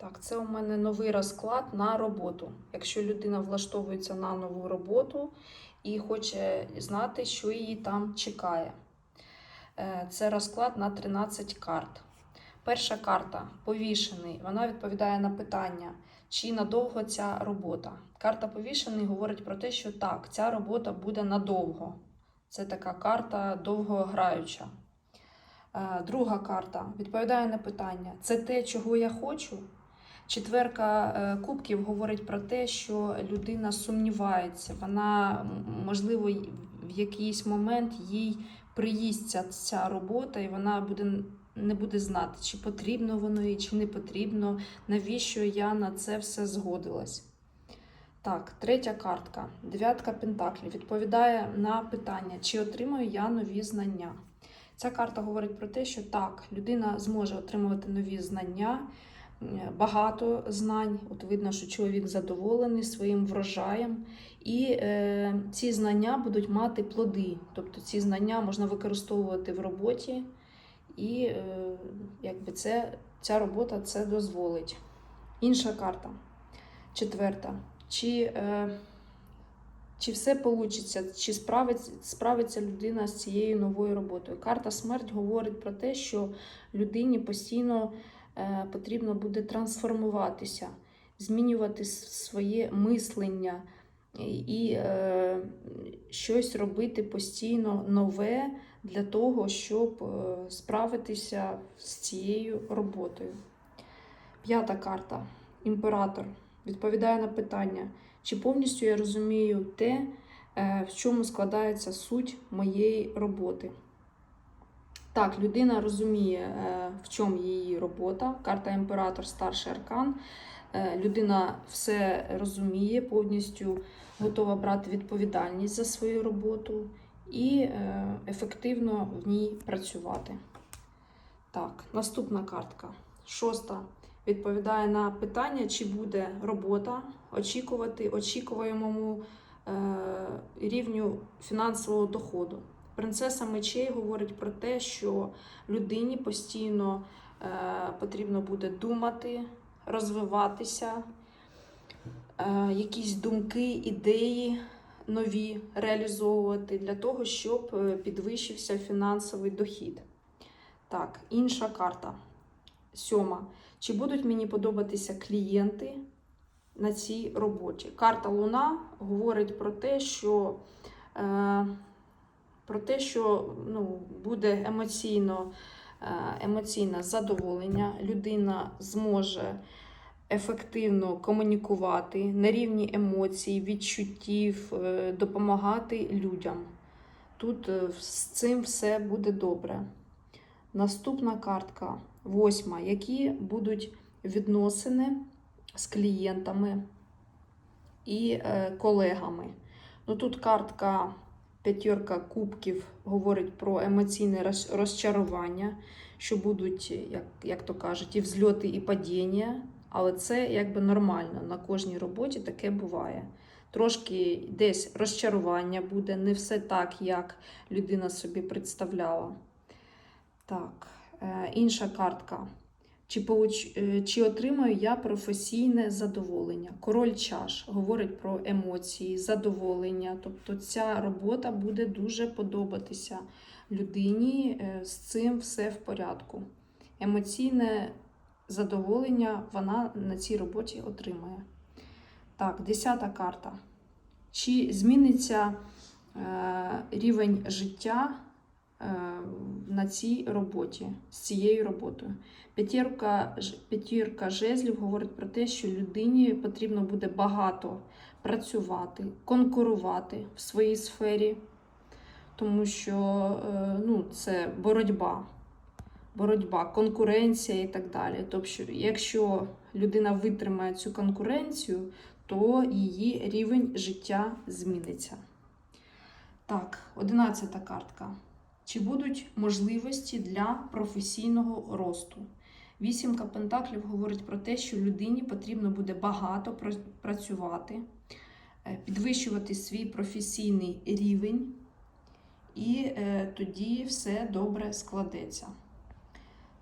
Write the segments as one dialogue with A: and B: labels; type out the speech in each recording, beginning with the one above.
A: Так, це у мене новий розклад на роботу. Якщо людина влаштовується на нову роботу і хоче знати, що її там чекає. Е, Це розклад на 13 карт. Перша карта повішений. Вона відповідає на питання, чи надовго ця робота. Карта повішений говорить про те, що так, ця робота буде надовго. Це така карта довгограюча. Е, Друга карта відповідає на питання: це те, чого я хочу. Четверка е, кубків говорить про те, що людина сумнівається. Вона, можливо, в якийсь момент їй приїсться ця робота, і вона буде не буде знати, чи потрібно воно їй, чи не потрібно, навіщо я на це все згодилась. Так, третя картка, дев'ятка пентаклів, відповідає на питання, чи отримую я нові знання. Ця карта говорить про те, що так, людина зможе отримувати нові знання, багато знань. От видно, що чоловік задоволений своїм врожаєм, і е, ці знання будуть мати плоди. Тобто ці знання можна використовувати в роботі, і е, якби це, ця робота це дозволить. Інша карта, четверта. Чи, е, чи все вийде, чи справиться, справиться людина з цією новою роботою? Карта смерть говорить про те, що людині постійно потрібно буде трансформуватися, змінювати своє мислення і, е, щось робити постійно нове для того, щоб е, справитися з цією роботою. П'ята карта імператор відповідає на питання, чи повністю я розумію те, е, в чому складається суть моєї роботи. Так, людина розуміє, е, в чому її робота. Карта імператор, старший аркан. Е, Людина все розуміє, повністю готова брати відповідальність за свою роботу і е, ефективно в ній працювати. Так, наступна картка. Шоста відповідає на питання, чи буде робота очікувати очікуваємому е, рівню фінансового доходу. Принцеса мечей говорить про те, що людині постійно е, потрібно буде думати, розвиватися, е, якісь думки, ідеї нові реалізовувати для того, щоб е, підвищився фінансовий дохід. Так, інша карта. Сьома. Чи будуть мені подобатися клієнти на цій роботі? Карта Луна говорить про те, що, е, про те, що ну, буде емоційно, е, емоційне задоволення. Людина зможе ефективно комунікувати на рівні емоцій, відчуттів, е, допомагати людям. Тут е, з цим все буде добре. Наступна картка, восьма. Які будуть відносини з клієнтами і колегами? Ну, тут картка п'ятірка кубків говорить про емоційне розчарування, що будуть, як, як то кажуть, і взльоти, і падіння. Але це якби нормально. На кожній роботі таке буває. Трошки десь розчарування буде, не все так, як людина собі представляла. Так, е, інша картка. Чи, получ... е, чи отримаю я професійне задоволення? Король чаш говорить про емоції, задоволення. Тобто ця робота буде дуже подобатися людині. е, З цим все в порядку. Емоційне задоволення вона на цій роботі отримає. Так, десята карта. Чи зміниться е, рівень життя на цій роботі, з цією роботою. П'ятірка, п'ятірка жезлів говорить про те, що людині потрібно буде багато працювати, конкурувати в своїй сфері, тому що е, ну, це боротьба, боротьба, конкуренція і так далі. Тобто, якщо людина витримає цю конкуренцію, то її рівень життя зміниться. Так, одинадцята картка. Чи будуть можливості для професійного росту? Вісімка пентаклів говорить про те, що людині потрібно буде багато працювати, е, підвищувати свій професійний рівень, і е, тоді все добре складеться.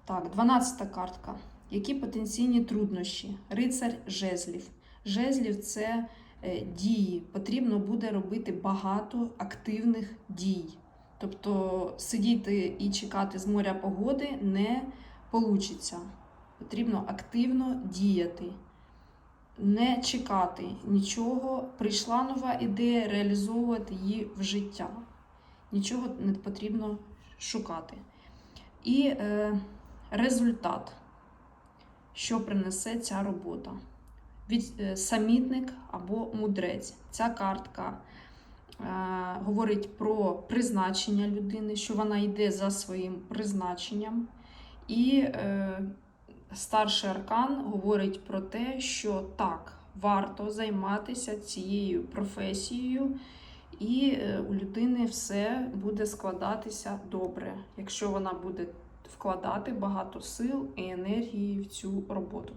A: Так, 12 картка. Які потенційні труднощі? Рицар жезлів. Жезлів це е, дії. Потрібно буде робити багато активних дій. Тобто сидіти і чекати з моря погоди не вийде. Потрібно активно діяти, не чекати нічого. Прийшла нова ідея, реалізовувати її в життя. Нічого не потрібно шукати. І е, результат, що принесе ця робота. Від, е, самітник або мудрець. Ця картка говорить про призначення людини, що вона йде за своїм призначенням. І е, старший аркан говорить про те, що так, варто займатися цією професією, і е, у людини все буде складатися добре, якщо вона буде вкладати багато сил і енергії в цю роботу.